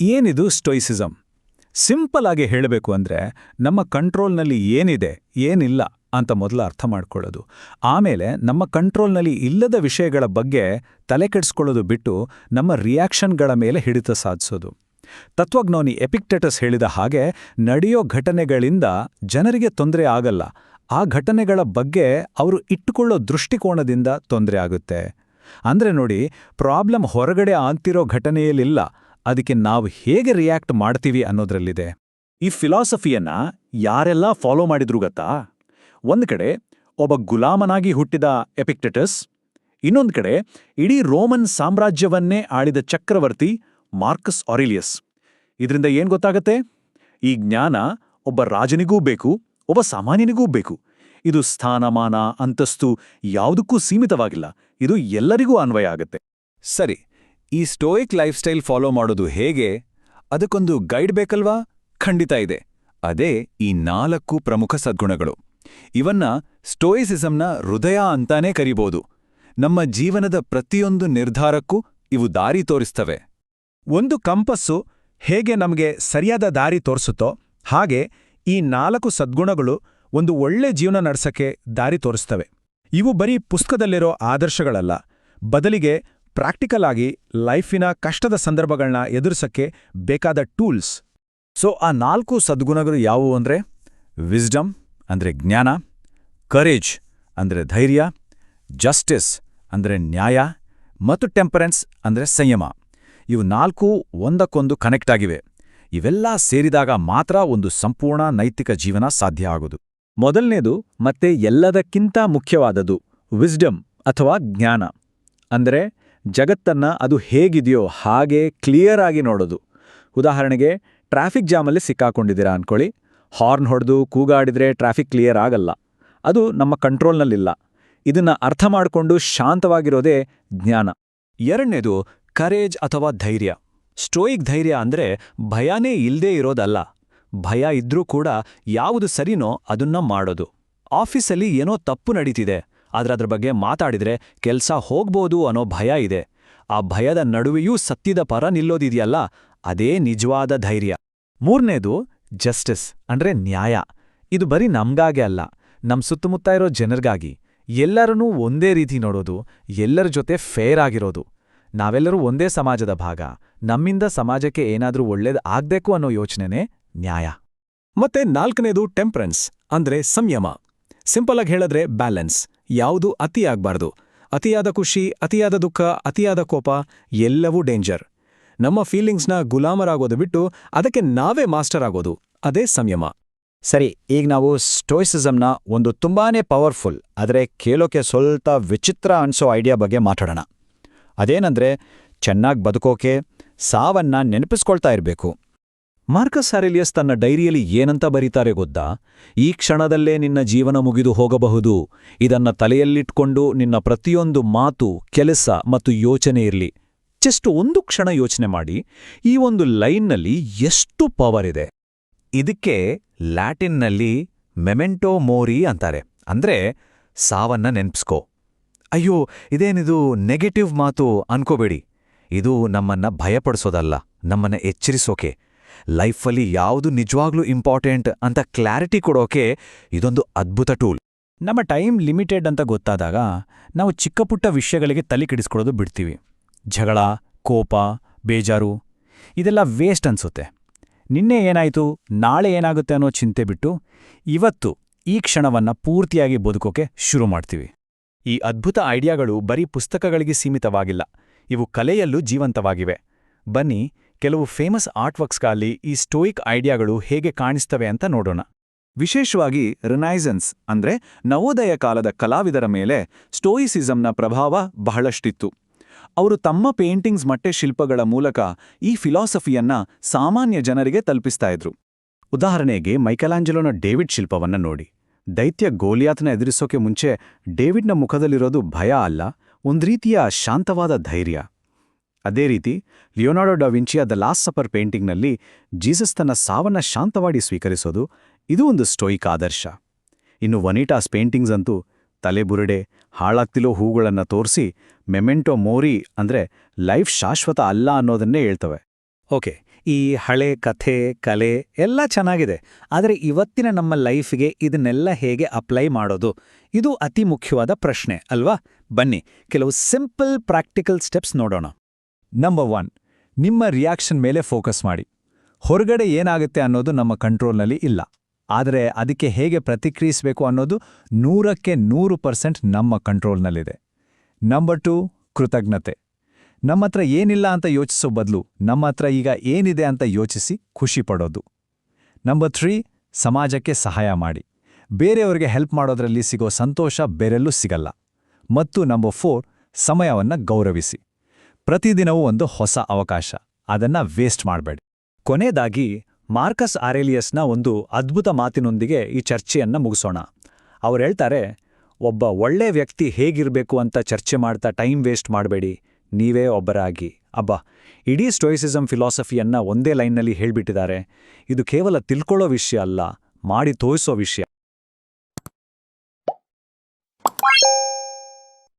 ಏನಿದು ಸ್ಟೊಯಿಸಿಸಮ್ ಸಿಂಪಲ್ ಆಗಿ ಹೇಳಬೇಕು ಅಂದ್ರೆ ನಮ್ಮ ಕಂಟ್ರೋಲ್ನಲ್ಲಿ ಏನಿದೆ, ಏನಿಲ್ಲ ಅಂತ ಮೊದಲು ಅರ್ಥ ಮಾಡ್ಕೊಳ್ಳೋದು. ಆಮೇಲೆ ನಮ್ಮ ಕಂಟ್ರೋಲ್ನಲ್ಲಿ ಇಲ್ಲದ ವಿಷಯಗಳ ಬಗ್ಗೆ ತಲೆ ಕೆಡಿಸ್ಕೊಳ್ಳೋದು ಬಿಟ್ಟು ನಮ್ಮ ರಿಯಾಕ್ಷನ್ಗಳ ಮೇಲೆ ಹಿಡಿತ ಸಾಧಿಸೋದು. ತತ್ವಜ್ಞಾನಿ ಎಪಿಕ್ಟೆಟಸ್ ಹೇಳಿದ ಹಾಗೆ ನಡೆಯೋ ಘಟನೆಗಳಿಂದ ಜನರಿಗೆ ತೊಂದರೆ ಆಗಲ್ಲ. ಆ ಘಟನೆಗಳ ಬಗ್ಗೆ ಅವರು ಇಟ್ಟುಕೊಳ್ಳೋ ದೃಷ್ಟಿಕೋನದಿಂದ ತೊಂದರೆ ಆಗುತ್ತೆ. ಅಂದ್ರೆ ನೋಡಿ ಪ್ರಾಬ್ಲಮ್ ಹೊರಗಡೆ ಆಗ್ತಿರೋ ಘಟನೆಯಲ್ಲಿಲ್ಲ. ಅದಕ್ಕೆ ನಾವು ಹೇಗೆ ರಿಯಾಕ್ಟ್ ಮಾಡ್ತೀವಿ ಅನ್ನೋದ್ರಲ್ಲಿದೆ. ಈ ಫಿಲಾಸಫಿಯನ್ನ ಯಾರೆಲ್ಲ ಫಾಲೋ ಮಾಡಿದ್ರು ಗೊತ್ತಾ? ಒಂದು ಕಡೆ ಒಬ್ಬ ಗುಲಾಮನಾಗಿ ಹುಟ್ಟಿದ ಎಪಿಕ್ಟೆಟಸ್ ಇನ್ನೊಂದು ಕಡೆ ಇಡೀ ರೋಮನ್ ಸಾಮ್ರಾಜ್ಯವನ್ನೇ ಆಳಿದ ಚಕ್ರವರ್ತಿ ಮಾರ್ಕಸ್ ಆರಿಲಿಯಸ್. ಇದರಿಂದ ಏನ್ ಗೊತ್ತಾಗತ್ತೆ? ಈ ಜ್ಞಾನ ಒಬ್ಬ ರಾಜನಿಗೂ ಬೇಕು, ಒಬ್ಬ ಸಾಮಾನ್ಯನಿಗೂ ಬೇಕು. ಇದು ಸ್ಥಾನಮಾನ, ಅಂತಸ್ತು ಯಾವುದಕ್ಕೂ ಸೀಮಿತವಾಗಿಲ್ಲ. ಇದು ಎಲ್ಲರಿಗೂ ಅನ್ವಯ ಆಗತ್ತೆ. ಸರಿ ಈ ಸ್ಟೋಯಿಕ್ ಲೈಫ್ ಸ್ಟೈಲ್ ಫಾಲೋ ಮಾಡೋದು ಹೇಗೆ? ಅದಕ್ಕೊಂದು ಗೈಡ್ ಬೇಕಲ್ವಾ? ಖಂಡಿತ ಇದೆ. ಅದೇ ಈ ನಾಲ್ಕು ಪ್ರಮುಖ ಸದ್ಗುಣಗಳು. ಇವನ್ನ ಸ್ಟೋಯಿಸಿಸಂನ ಹೃದಯ ಅಂತಾನೇ ಕರಿಬೋದು. ನಮ್ಮ ಜೀವನದ ಪ್ರತಿಯೊಂದು ನಿರ್ಧಾರಕ್ಕೂ ಇವು ದಾರಿ ತೋರಿಸ್ತವೆ. ಒಂದು ಕಂಪಸ್ಸು ಹೇಗೆ ನಮಗೆ ಸರಿಯಾದ ದಾರಿ ತೋರಿಸುತ್ತೋ ಹಾಗೆ ಈ ನಾಲ್ಕು ಸದ್ಗುಣಗಳು ಒಂದು ಒಳ್ಳೆ ಜೀವನ ನಡೆಸಕ್ಕೆ ದಾರಿ ತೋರಿಸ್ತವೆ. ಇವು ಬರೀ ಪುಸ್ತಕದಲ್ಲಿರೋ ಆದರ್ಶಗಳಲ್ಲ. ಬದಲಿಗೆ ಪ್ರಾಕ್ಟಿಕಲ್ ಆಗಿ ಲೈಫಿನ ಕಷ್ಟದ ಸಂದರ್ಭಗಳನ್ನ ಎದುರಿಸಕ್ಕೆ ಬೇಕಾದ ಟೂಲ್ಸ್ ಸೊ ಆ ನಾಲ್ಕು ಸದ್ಗುಣಗಳು ಯಾವುವು ಅಂದ್ರೆ ವಿಸ್ಡಮ್ ಅಂದ್ರೆ ಜ್ಞಾನ ಕರೇಜ್ ಅಂದ್ರೆ ಧೈರ್ಯ ಜಸ್ಟಿಸ್ ಅಂದ್ರೆ ನ್ಯಾಯ ಮತ್ತು ಟೆಂಪರೆನ್ಸ್ ಅಂದ್ರೆ ಸಂಯಮ. ಇವು ನಾಲ್ಕು ಒಂದಕ್ಕೊಂದು ಕನೆಕ್ಟ್ ಆಗಿವೆ. ಇವೆಲ್ಲ ಸೇರಿದಾಗ ಮಾತ್ರ ಒಂದು ಸಂಪೂರ್ಣ ನೈತಿಕ ಜೀವನ ಸಾಧ್ಯ ಆಗೋದು. ಮೊದಲನೇದು ಮತ್ತೆ ಎಲ್ಲದಕ್ಕಿಂತ ಮುಖ್ಯವಾದದು ವಿಸ್ಡಮ್ ಅಥವಾ ಜ್ಞಾನ. ಅಂದರೆ ಜಗತ್ತನ್ನ ಅದು ಹೇಗಿದೆಯೋ ಹಾಗೆ ಕ್ಲಿಯರ್ ಆಗಿ ನೋಡೋದು. ಉದಾಹರಣೆಗೆ, ಟ್ರಾಫಿಕ್ ಜಾಮಲ್ಲಿ ಸಿಕ್ಕಾಕೊಂಡಿದ್ದೀರಾ ಅಂದ್ಕೊಳ್ಳಿ ಹಾರ್ನ್ ಹೊಡೆದು ಕೂಗಾಡಿದ್ರೆ ಟ್ರಾಫಿಕ್ ಕ್ಲಿಯರ್ ಆಗಲ್ಲ. ಅದು ನಮ್ಮ ಕಂಟ್ರೋಲ್ನಲ್ಲಿಲ್ಲ. ಇದನ್ನ ಅರ್ಥ ಮಾಡಿಕೊಂಡು ಶಾಂತವಾಗಿರೋದೇ ಜ್ಞಾನ. ಎರಡನೇದು, ಕರೇಜ್ ಅಥವಾ ಧೈರ್ಯ. ಸ್ಟೋಯಿಕ್ ಧೈರ್ಯ ಅಂದ್ರೆ ಭಯನೇ ಇಲ್ಲದೇ ಇರೋದಲ್ಲ. ಭಯ ಇದ್ರೂ ಕೂಡ ಯಾವುದು ಸರಿನೋ ಅದನ್ನ ಮಾಡೋದು. ಆಫೀಸಲ್ಲಿ ಏನೋ ತಪ್ಪು ನಡೀತಿದೆ. ಆದ್ರೆ ಅದ್ರ ಬಗ್ಗೆ ಮಾತಾಡಿದ್ರೆ ಕೆಲಸ ಹೋಗ್ಬೋದು ಅನ್ನೋ ಭಯ ಇದೆ. ಆ ಭಯದ ನಡುವೆಯೂ ಸತ್ಯದ ಪರ ನಿಲ್ಲೋದಿದೆಯಲ್ಲ, ಅದೇ ನಿಜವಾದ ಧೈರ್ಯ. ಮೂರನೇದು, ಜಸ್ಟಿಸ್ ಅಂದ್ರೆ ನ್ಯಾಯ. ಇದು ಬರೀ ನಮ್ಗಾಗೆ ಅಲ್ಲ ನಮ್ಮ ಸುತ್ತಮುತ್ತ ಇರೋ ಜನರಿಗಾಗಿ. ಎಲ್ಲರನ್ನೂ ಒಂದೇ ರೀತಿ ನೋಡೋದು, ಎಲ್ಲರ ಜೊತೆ ಫೇರ್ ಆಗಿರೋದು. ನಾವೆಲ್ಲರೂ ಒಂದೇ ಸಮಾಜದ ಭಾಗ, ನಮ್ಮಿಂದ ಸಮಾಜಕ್ಕೆ ಏನಾದರೂ ಒಳ್ಳೇದು ಆಗ್ಬೇಕು ಅನ್ನೋ ಯೋಚನೆನೇ ನ್ಯಾಯ. ಮತ್ತೆ ನಾಲ್ಕನೇದು ಟೆಂಪರೆನ್ಸ್ ಅಂದ್ರೆ ಸಂಯಮ. ಸಿಂಪಲ್ ಆಗಿ ಹೇಳಿದ್ರೆ ಬ್ಯಾಲೆನ್ಸ್. ಯಾವುದು ಅತಿಯಾಗಬಾರ್ದು ಅತಿಯಾದ ಖುಷಿ, ಅತಿಯಾದ ದುಃಖ, ಅತಿಯಾದ ಕೋಪ, ಎಲ್ಲವೂ ಡೇಂಜರ್. ನಮ್ಮ ಫೀಲಿಂಗ್ಸ್ನ ಗುಲಾಮರಾಗೋದು ಬಿಟ್ಟು ಅದಕ್ಕೆ ನಾವೇ ಮಾಸ್ಟರ್ ಆಗೋದು. ಅದೇ ಸಂಯಮ. ಸರಿ, ಈಗ ನಾವು ಸ್ಟೋಯಿಸಿಸಮ್ನ ಒಂದು ತುಂಬಾನೇ ಪವರ್ಫುಲ್, ಆದರೆ ಕೇಳೋಕೆ ಸ್ವಲ್ಪ ವಿಚಿತ್ರ ಅನ್ಸೋ ಐಡಿಯಾ ಬಗ್ಗೆ ಮಾತಾಡೋಣ. ಅದೇನಂದ್ರೆ, ಚೆನ್ನಾಗಿ ಬದುಕೋಕೆ ಸಾವನ್ನ ನೆನಪಿಸ್ಕೊಳ್ತಾ ಇರಬೇಕು. ಮಾರ್ಕಸ್ ಆರೆಲಿಯಸ್ ತನ್ನ ಡೈರಿಯಲ್ಲಿ ಏನಂತ ಬರೀತಾರೆ ಗೊತ್ತಾ? ಈ ಕ್ಷಣದಲ್ಲೇ ನಿನ್ನ ಜೀವನ ಮುಗಿದು ಹೋಗಬಹುದು. ಇದನ್ನ ತಲೆಯಲ್ಲಿಟ್ಕೊಂಡು ನಿನ್ನ ಪ್ರತಿಯೊಂದು ಮಾತು, ಕೆಲಸ ಮತ್ತು ಯೋಚನೆ ಇರಲಿ. ಜಸ್ಟ್ ಒಂದು ಕ್ಷಣ ಯೋಚನೆ ಮಾಡಿ. ಈ ಒಂದು ಲೈನ್ನಲ್ಲಿ ಎಷ್ಟು ಪವರ್ ಇದೆ? ಇದಕ್ಕೆ ಲ್ಯಾಟಿನ್ನಲ್ಲಿ ಮೆಮೆಂಟೋ ಮೋರಿ ಅಂತಾರೆ. ಅಂದ್ರೆ ಸಾವನ್ನ ನೆನ್ಪಿಸ್ಕೋ. ಅಯ್ಯೋ, ಇದೇನಿದು ನೆಗೆಟಿವ್ ಮಾತು ಅನ್ಕೋಬೇಡಿ. ಇದು ನಮ್ಮನ್ನ ಭಯಪಡಿಸೋದಲ್ಲ, ನಮ್ಮನ್ನ ಎಚ್ಚರಿಸೋಕೆ. ಲೈಫಲ್ಲಿ ಯಾವುದು ನಿಜವಾಗ್ಲೂ ಇಂಪಾರ್ಟೆಂಟ್ ಅಂತ ಕ್ಲಾರಿಟಿ ಕೊಡೋಕೆ ಇದೊಂದು ಅದ್ಭುತ ಟೂಲ್. ನಮ್ಮ ಟೈಮ್ ಲಿಮಿಟೆಡ್ ಅಂತ ಗೊತ್ತಾದಾಗ ನಾವು ಚಿಕ್ಕಪುಟ್ಟ ವಿಷಯಗಳಿಗೆ ತಲೆ ಕೆಡಿಸ್ಕೊಳ್ಳೋದು ಬಿಡ್ತೀವಿ. ಜಗಳ, ಕೋಪ, ಬೇಜಾರು, ಇದೆಲ್ಲ ವೇಸ್ಟ್ ಅನ್ಸುತ್ತೆ. ನಿನ್ನೆ ಏನಾಯಿತು, ನಾಳೆ ಏನಾಗುತ್ತೆ ಅನ್ನೋ ಚಿಂತೆ ಬಿಟ್ಟು ಇವತ್ತು ಈ ಕ್ಷಣವನ್ನ ಪೂರ್ತಿಯಾಗಿ ಬದುಕೋಕೆ ಶುರು ಮಾಡ್ತೀವಿ. ಈ ಅದ್ಭುತ ಐಡಿಯಾಗಳು ಬರೀ ಪುಸ್ತಕಗಳಿಗೆ ಸೀಮಿತವಾಗಿಲ್ಲ, ಇವು ಕಲೆಯಲ್ಲೂ ಜೀವಂತವಾಗಿವೆ. ಬನ್ನಿ ಕೆಲವು ಫೇಮಸ್ ಆರ್ಟ್ವರ್ಕ್ಸ್ಗಳಲ್ಲಿ ಈ ಸ್ಟೋಯಿಕ್ ಐಡಿಯಾಗಳು ಹೇಗೆ ಕಾಣಿಸ್ತವೆ ಅಂತ ನೋಡೋಣ. ವಿಶೇಷವಾಗಿ ರಿನೈಸನ್ಸ್ ಅಂದ್ರೆ ನವೋದಯ ಕಾಲದ ಕಲಾವಿದರ ಮೇಲೆ ಸ್ಟೋಯಿಸಿಸಂನ ಪ್ರಭಾವ ಬಹಳಷ್ಟಿತ್ತು. ಅವರು ತಮ್ಮ ಪೇಂಟಿಂಗ್ಸ್ ಮಟ್ಟೆ ಶಿಲ್ಪಗಳ ಮೂಲಕ ಈ ಫಿಲಾಸಫಿಯನ್ನ ಸಾಮಾನ್ಯ ಜನರಿಗೆ ತಲುಪಿಸ್ತಾ ಇದ್ರು. ಉದಾಹರಣೆಗೆ ಮೈಕಲಾಂಜಲೋನ ಡೇವಿಡ್ ಶಿಲ್ಪವನ್ನ ನೋಡಿ. ದೈತ್ಯ ಗೋಲಿಯಾತ್ನ ಎದುರಿಸೋಕೆ ಮುಂಚೆ ಡೇವಿಡ್ನ ಮುಖದಲ್ಲಿರೋದು ಭಯ ಅಲ್ಲ, ಒಂದ್ ರೀತಿಯ ಶಾಂತವಾದ ಧೈರ್ಯ. ಅದೇ ರೀತಿ, ಲಿಯೋನಾರ್ಡೋ ಡಾ ವಿಂಚಿಯ ದ ಲಾಸ್ಟ್ ಸಪರ್ ಪೇಂಟಿಂಗ್ನಲ್ಲಿ ಜೀಸಸ್ ತನ್ನ ಸಾವನ್ನ ಶಾಂತವಾಗಿ ಸ್ವೀಕರಿಸೋದು, ಇದು ಒಂದು ಸ್ಟೋಯಿಕ್ ಆದರ್ಶ. ಇನ್ನು ವನಿಟಾಸ್ ಪೇಂಟಿಂಗ್ಸ್ ಅಂತೂ ತಲೆಬುರುಡೆ ಹಾಳಾಗ್ತಿಲೋ ಹೂಗಳನ್ನು ತೋರಿಸಿ ಮೆಮೆಂಟೋ ಮೋರಿ ಅಂದ್ರೆ ಲೈಫ್ ಶಾಶ್ವತ ಅಲ್ಲ ಅನ್ನೋದನ್ನೇ ಹೇಳ್ತವೆ. ಓಕೆ, ಈ ಹಳೆ ಕಥೆ, ಕಲೆ ಎಲ್ಲ ಚೆನ್ನಾಗಿದೆ, ಆದರೆ ಇವತ್ತಿನ ನಮ್ಮ ಲೈಫ್ಗೆ ಇದನ್ನೆಲ್ಲ ಹೇಗೆ ಅಪ್ಲೈ ಮಾಡೋದು? ಇದು ಅತಿ ಮುಖ್ಯವಾದ ಪ್ರಶ್ನೆ, ಅಲ್ವಾ? ಬನ್ನಿ, ಕೆಲವು ಸಿಂಪಲ್ ಪ್ರಾಕ್ಟಿಕಲ್ ಸ್ಟೆಪ್ಸ್ ನೋಡೋಣ. ನಂಬರ್ ಒನ್ ನಿಮ್ಮ ರಿಯಾಕ್ಷನ್ ಮೇಲೆ ಫೋಕಸ್ ಮಾಡಿ. ಹೊರಗಡೆ ಏನಾಗುತ್ತೆ ಅನ್ನೋದು ನಮ್ಮ ಕಂಟ್ರೋಲ್ನಲ್ಲಿ ಇಲ್ಲ. ಆದರೆ ಅದಕ್ಕೆ ಹೇಗೆ ಪ್ರತಿಕ್ರಿಯಿಸಬೇಕು ಅನ್ನೋದು ನೂರಕ್ಕೆ ನೂರು ಪರ್ಸೆಂಟ್ ನಮ್ಮ ಕಂಟ್ರೋಲ್ನಲ್ಲಿದೆ ನಂಬರ್ ಟು ಕೃತಜ್ಞತೆ. ನಮ್ಮ ಹತ್ರ ಏನಿಲ್ಲ ಅಂತ ಯೋಚಿಸೋ ಬದಲು ನಮ್ಮ ಹತ್ರ ಈಗ ಏನಿದೆ ಅಂತ ಯೋಚಿಸಿ ಖುಷಿ ಪಡೋದು. ನಂಬರ್ ತ್ರೀ ಸಮಾಜಕ್ಕೆ ಸಹಾಯ ಮಾಡಿ. ಬೇರೆಯವರಿಗೆ ಹೆಲ್ಪ್ ಮಾಡೋದ್ರಲ್ಲಿ ಸಿಗೋ ಸಂತೋಷ ಬೇರೆಲ್ಲೂ ಸಿಗಲ್ಲ. ಮತ್ತು ನಂಬರ್ ಫೋರ್ ಸಮಯವನ್ನ ಗೌರವಿಸಿ. ಪ್ರತಿದಿನವೂ ಒಂದು ಹೊಸ ಅವಕಾಶ. ಅದನ್ನ ವೇಸ್ಟ್ ಮಾಡಬೇಡಿ. ಕೊನೆಯದಾಗಿ, ಮಾರ್ಕಸ್ ಆರೇಲಿಯಸ್ನ ಒಂದು ಅದ್ಭುತ ಮಾತಿನೊಂದಿಗೆ ಈ ಚರ್ಚೆಯನ್ನ ಮುಗಿಸೋಣ. ಅವ್ರು ಹೇಳ್ತಾರೆ, ಒಬ್ಬ ಒಳ್ಳೆ ವ್ಯಕ್ತಿ ಹೇಗಿರಬೇಕು ಅಂತ ಚರ್ಚೆ ಮಾಡ್ತಾ ಟೈಮ್ ವೇಸ್ಟ್ ಮಾಡಬೇಡಿ. ನೀವೇ ಒಬ್ಬರಾಗಿ. ಅಬ್ಬಾ, ಇಡೀ ಸ್ಟೋಯಿಸಿಸಂ ಫಿಲಾಸಫಿಯನ್ನ ಒಂದೇ ಲೈನ್ನಲ್ಲಿ ಹೇಳ್ಬಿಟ್ಟಿದ್ದಾರೆ. ಇದು ಕೇವಲ ತಿಳ್ಕೊಳ್ಳೋ ವಿಷಯ ಅಲ್ಲ, ಮಾಡಿ ತೋರಿಸೋ ವಿಷಯ.